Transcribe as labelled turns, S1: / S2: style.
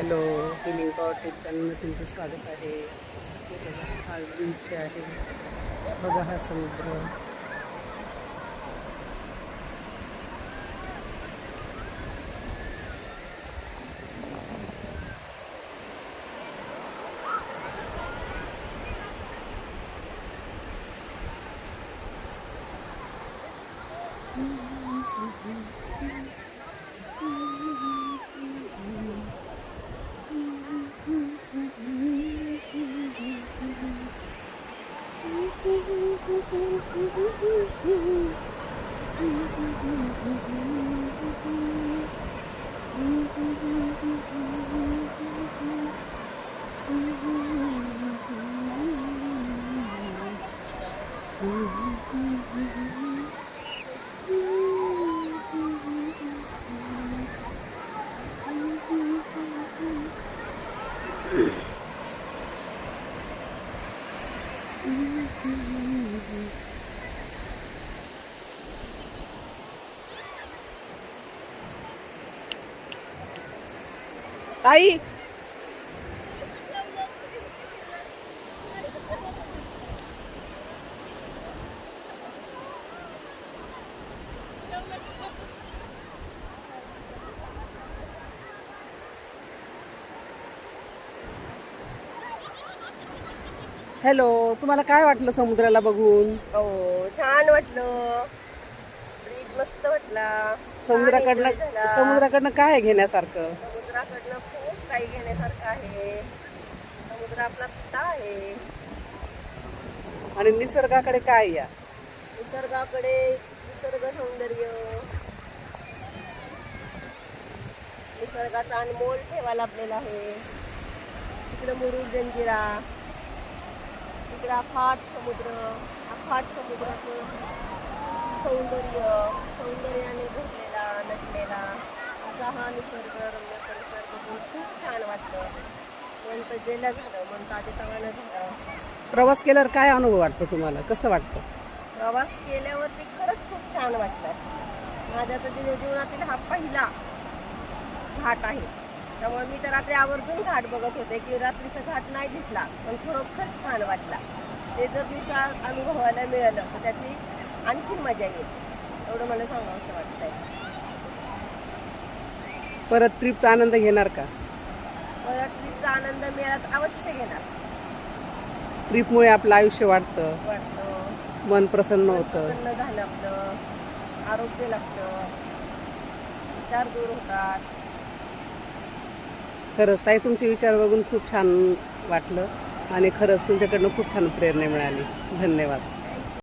S1: Hello power tip चॅनलमध्ये तुमचं स्वागत आहे. हा बीच आहे. बघा हा समुद्र. Mm-hmm. ताई हॅलो तुम्हाला काय वाटलं समुद्राला बघून?
S2: हो छान वाटलं. ब्रिज मस्त वाटला. छान
S1: समुद्राकडनं
S2: enjoy झाला.
S1: समुद्राकडनं काय आहे घेण्यासारखं?
S2: समुद्राकडनं खूप काही घेण्यासारखं आहे. समुद्र आपला पिता आहे.
S1: आणि निसर्गाकडे काय आहे या?
S2: निसर्गाकडे निसर्ग सौंदर्य. निसर्गाचा अनमोल ठेवा लाभलेला आहे. इकडं मुरुड जंजिरा. इकडं अफाट समुद्र अफाट समुद्राचं सौंदर्य सौंदर्याने भरलेला नटलेला असा हा निसर्ग रम्य परिसर बघून खूप छान वाटलं मन तर जेला झालं मन ताजेतवानं झालं.
S1: प्रवास केल्यावर काय अनुभव वाटतो तुम्हाला? कसं वाटतं?
S2: प्रवास केल्यावरती खरंच खूप छान वाटलं. माझ्या तर जीव- जीवनातील हा पहिला घाट आहे त्यामुळे मी तर रात्री आवर्जून घाट बघत होते की रात्रीचा घाट नाही दिसला पण खरोखर छान वाटला. ते जर दिवसात अनुभवायला मिळालं तर त्याची आणखीन मजा येईल. एवढं मला सांगावं असं वाटतंय.
S1: परत ट्रिपचा आनंद घेणार का?
S2: मला ट्रीपचा आनंद मिळाला तर अवश्य घेणार.
S1: ट्रिपमुळे आपलं आयुष्य वाढतं.
S2: वाटतं
S1: मन प्रसन्न होतं.
S2: प्रसन्न झालं आपलं. आरोग्य लागतं. विचार दूर होतात.
S1: खरंच ताई तुमचे विचार बघून खूप छान वाटलं आणि खरंच तुमच्याकडनं खूप छान प्रेरणा मिळाली. धन्यवाद.